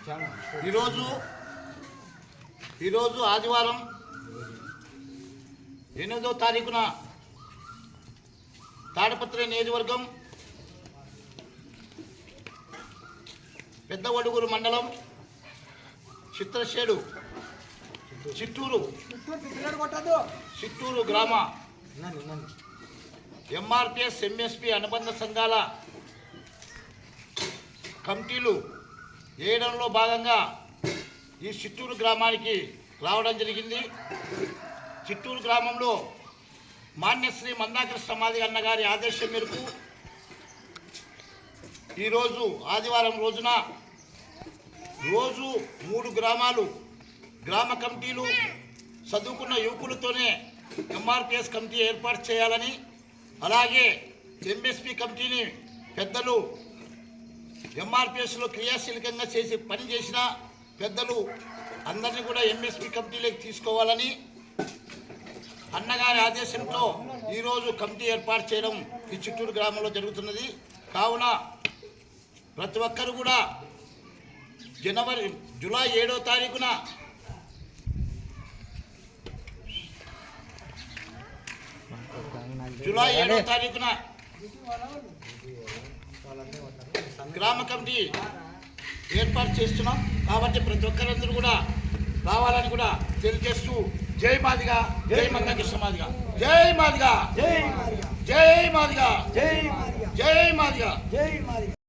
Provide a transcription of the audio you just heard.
ఈరోజు ఈరోజు ఆదివారం ఎనిమిదో తారీఖున తాడపత్రి నియోజకవర్గం పెద్ద వడుగురు మండలం చిత్రశేడు చిత్తూరు చిట్టూరు గ్రామ ఎంఆర్పిఎస్ ఎంఎస్పి అనుబంధ సంఘాల కమిటీలు చేయడంలో భాగంగా ఈ చిత్తూరు గ్రామానికి రావడం జరిగింది. చిత్తూరు గ్రామంలో మాన్యశ్రీ మందాకృష్ణ మాది అన్నగారి ఆదేశం మేరకు ఈరోజు ఆదివారం రోజున రోజు మూడు గ్రామాలు గ్రామ కమిటీలు చదువుకున్న యువకులతోనే ఎంఆర్పిఎస్ కమిటీ ఏర్పాటు చేయాలని అలాగే ఎంఎస్పి కమిటీని పెద్దలు ఎంఆర్పిఎస్లో క్రియాశీలకంగా చేసి పని చేసిన పెద్దలు అందరినీ కూడా ఎంఎస్పి కమిటీలోకి తీసుకోవాలని అన్నగారి ఆదేశంతో ఈరోజు కమిటీ ఏర్పాటు చేయడం ఈ చిత్తూరు గ్రామంలో జరుగుతున్నది. కావున ప్రతి ఒక్కరు కూడా జనవరి జూలై ఏడో తారీఖున జూలై ఏడో తారీఖున గ్రామ కమిటీ ఏర్పాటు చేస్తున్నాం. కాబట్టి ప్రతి ఒక్కరందరూ కూడా రావాలని కూడా తెలియజేస్తూ జై మాదిగా జై మంగకృష్ణ మాదిగా జై మాదిగా జై మాదిగా. జై మాదిగా జై మాదిగా. జై మాదిగా. జై మాదిగా.